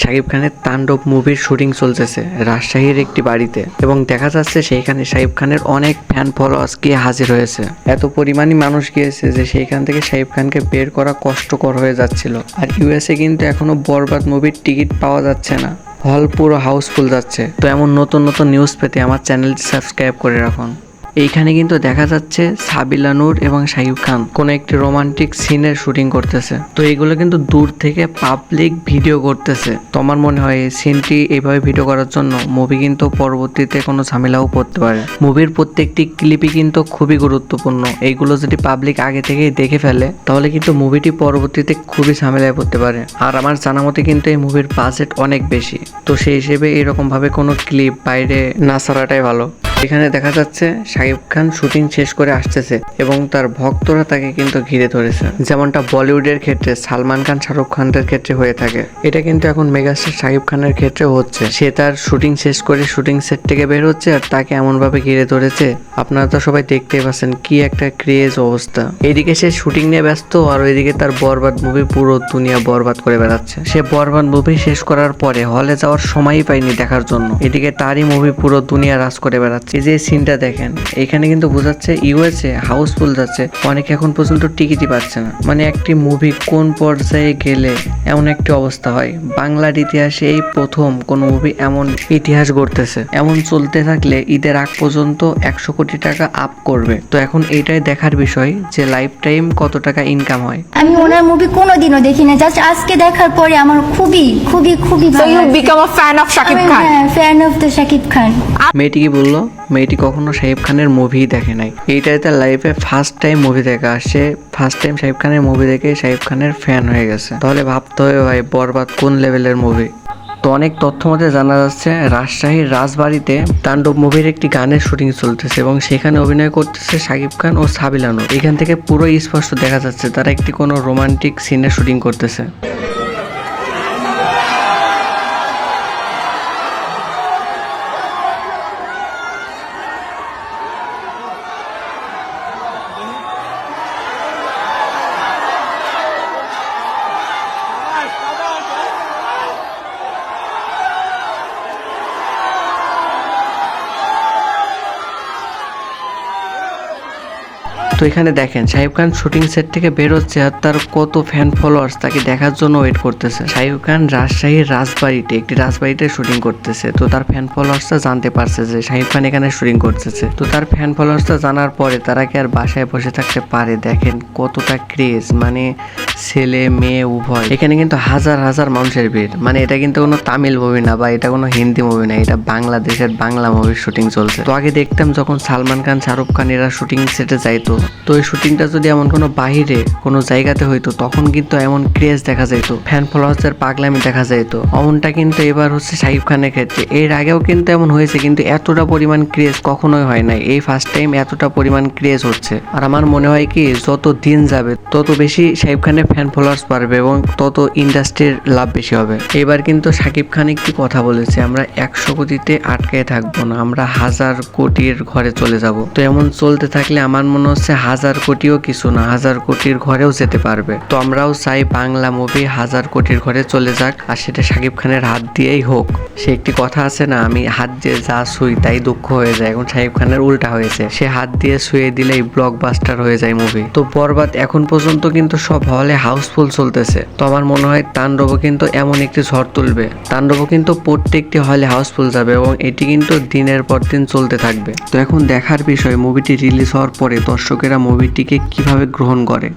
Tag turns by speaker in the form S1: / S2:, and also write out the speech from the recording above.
S1: শাকিব খানের তাণ্ডব মুভির শুটিং চলতেছে রাজশাহীর একটি বাড়িতে এবং দেখা যাচ্ছে সেইখানে শাকিব খানের অনেক ফ্যান ফলোয়ার্স গিয়ে হাজির হয়েছে। এত পরিমাণই মানুষ গিয়েছে যে সেইখান থেকে শাকিব খানকে বের করা কষ্টকর হয়ে যাচ্ছিল। আর ইউএসএ কিন্তু এখনও বরবাদ মুভির টিকিট পাওয়া যাচ্ছে না। হল পুরো হাউসফুল যাচ্ছে। তো এমন নতুন নতুন নিউজ পেতে আমার চ্যানেলটি সাবস্ক্রাইব করে রাখুন। এইখানে কিন্তু দেখা যাচ্ছে সাবিলা নূর এবং শাহিব খান কোনো একটি রোমান্টিক সিনের শুটিং করতেছে। তো এইগুলো কিন্তু দূর থেকে পাবলিক ভিডিও করতেছে। তোমার মনে হয় এই সিনটি এইভাবে ভিডিও করার জন্য মুভি কিন্তু পরবর্তীতে কোনো ঝামেলাও পড়তে পারে। মুভির প্রত্যেকটি ক্লিপই কিন্তু খুবই গুরুত্বপূর্ণ। এইগুলো যদি পাবলিক আগে থেকেই দেখে ফেলে, তাহলে কিন্তু মুভিটি পরবর্তীতে খুবই ঝামেলায় পড়তে পারে। আর আমার জানা মতে কিন্তু এই মুভির বাজেট অনেক বেশি। তো সেই হিসেবে এরকম ভাবে কোনো ক্লিপ বাইরে না ছাড়াটাই ভালো। এখানে দেখা যাচ্ছে শাকিব খান শুটিং শেষ করে আসতেছে এবং তার ভক্তরা তাকে কিন্তু ঘিরে ধরেছে। যেমনটা বলিউডের ক্ষেত্রে সালমান খান, শাহরুখ খানদের ক্ষেত্রে হয়ে থাকে। এটা কিন্তু এখন মেগাস্টার শাকিব খানের ক্ষেত্রে হচ্ছে। সে তার শুটিং শেষ করে শুটিং সেট থেকে বের হচ্ছে আর তাকে এমনভাবে ঘিরে ধরেছে। আপনারা তো সবাই দেখতেই পাচ্ছেন কি একটা ক্রেজ অবস্থা। এদিকে সে শুটিং নিয়ে ব্যস্ত আর ওইদিকে তার বরবাদ মুভি পুরো দুনিয়া বরবাদ করে বেড়াচ্ছে। সে বরবাদ মুভি শেষ করার পরে হলে যাওয়ার সময়ই পায়নি দেখার জন্য। এদিকে তারই মুভি পুরো দুনিয়া রাজ করে বেড়াচ্ছে। এই যে সিনটা দেখেন এখানে কিন্তু বোঝাচ্ছে ইউএসএ হাউসফুল যাচ্ছে। অনেকে এখন পর্যন্ত টিকিটই পাচ্ছে না। মানে একটি মুভি কোন পর্যায়ে গেলে এমন একটি অবস্থা হয়? বাংলার ইতিহাসে এই প্রথম কোন মুভি এমন ইতিহাস গড়তেছে। এমন চলতে থাকলে ঈদের আগ পর্যন্ত একশো কোটি টাকা আপ করবে। তো এখন এইটাই দেখার বিষয় যে লাইফ টাইম কত টাকা ইনকাম হয়।
S2: আমি ওনার মুভি কোনোদিনও দেখি না জাস্ট আজকে দেখার পরে আমার খুবই খুবই খুবই ভালো
S3: fan of Shakib
S2: আমি
S3: Khan.
S2: হ্যাঁ fan of the Shakib Khan
S1: মেয়েটি কি বলল? মেয়েটি কখনো শাহিব খানের মুভি দেখে নাই। এইটাই তার লাইফে ফার্স্ট টাইম মুভি দেখা আসছে। ফার্স্ট টাইম শাহিব খানের মুভি দেখে শাহিব খানের ফ্যান হয়ে গেছে। তাহলে ভাবতে হবে ভাই, বরবাদ কোন লেভেলের মুভি তো অনেক তথ্য মতে জানা যাচ্ছে, রাজশাহীর রাজবাড়িতে তাণ্ডব মুভির একটি গানের শুটিং চলতেছে এবং সেখানে অভিনয় করতেছে শাকিব খান ও সাবিলানো। এখান থেকে পুরো স্পষ্ট দেখা যাচ্ছে, তারা একটি কোনো রোমান্টিক সিনের শুটিং করতেছে। তো এখানে দেখেন শাহিব খান শুটিং সেট থেকে বেরোচ্ছে আর তার কত ফ্যান ফলোয়ার্স তাকে দেখার জন্য ওয়েট করতেছে। শাহিব খান রাজশাহীর রাজবাড়িতে একটি রাজবাড়িতে শুটিং করতেছে। তো তার ফ্যান ফলোয়ার্সটা জানতে পারছে যে শাহিব খান এখানে শুটিং করতেছে। তো তার ফ্যান ফলোয়ার্সটা জানার পরে তারা কি আর বাসায় বসে থাকতে পারে? দেখেন কতটা ক্রেজ মানে ছেলে, মেয়ে, উভয়। এখানে কিন্তু হাজার হাজার মানুষের ভিড়। মানে এটা কিন্তু কোনো তামিল মুভি না বা এটা কোনো হিন্দি মুভি না, এটা বাংলাদেশের বাংলা মুভির শুটিং চলছে। তো আগে দেখতাম যখন সালমান খান, শাহরুখ খান এরা শুটিং সেটে যাইতো তো এই শুটিংটা যদি এমন কোনো বাহিরে, কোনো জায়গাতে হইতো, তখন কিন্তু এমন ক্রেজ দেখা যাইতো। ফ্যান ফলোয়ার্সের পাগলামি দেখা যাইতো। অমনটা কিন্তু এবার হচ্ছে শাহিব খানের ক্ষেত্রে। এর আগেও কিন্তু এমন হয়েছে, কিন্তু এতটা পরিমাণ ক্রেজ কখনোই হয় নাই। এই ফার্স্ট টাইম এতটা পরিমাণ ক্রেজ হচ্ছে। আর আমার মনে হয় কি, যত দিন যাবে, তত বেশি শাহিব খানের ফ্যান ফলোয়ার্স বাড়বে এবং তত ইন্ডাস্ট্রির লাভ বেশি হবে। এবার কিন্তু শাকিব খান একটি কথা বলেছে, আমরা একশো কোটিতে আটকে থাকব না, আমরা হাজার কোটির ঘরে চলে যাব। তো এমন চলতে থাকলে আমার মনে হচ্ছে হাজার কোটিও কিছু না, হাজার কোটির ঘরেও যেতে পারবে। তো আমরাও চাই বাংলা মুভি হাজার কোটির ঘরে চলে যাক, আর সেটা শাকিব খানের হাত দিয়েই হোক। সে একটি কথা আছে না, আমি হাত দিয়ে যা শুই তাই দুঃখ হয়ে যায়, এখন শাকিব খানের উল্টা হয়েছে। সে হাত দিয়ে শুয়ে দিলেই ব্লকবাস্টার হয়ে যায় মুভি তো বরবাদ এখন পর্যন্ত কিন্তু সব হলে হাউসফুল চলতেছে। তো আমার মনে হয় তাণ্ডবও কিন্তু এমন একটি ঝড় তুলবে। তাণ্ডবও কিন্তু প্রত্যেকটি হলে হাউসফুল যাবে এবং এটি কিন্তু দিনের পর দিন চলতে থাকবে। তো এখন দেখার বিষয় মুভিটি রিলিজ হওয়ার পরে দর্শকেরা মুভিটিকে কীভাবে গ্রহণ করে?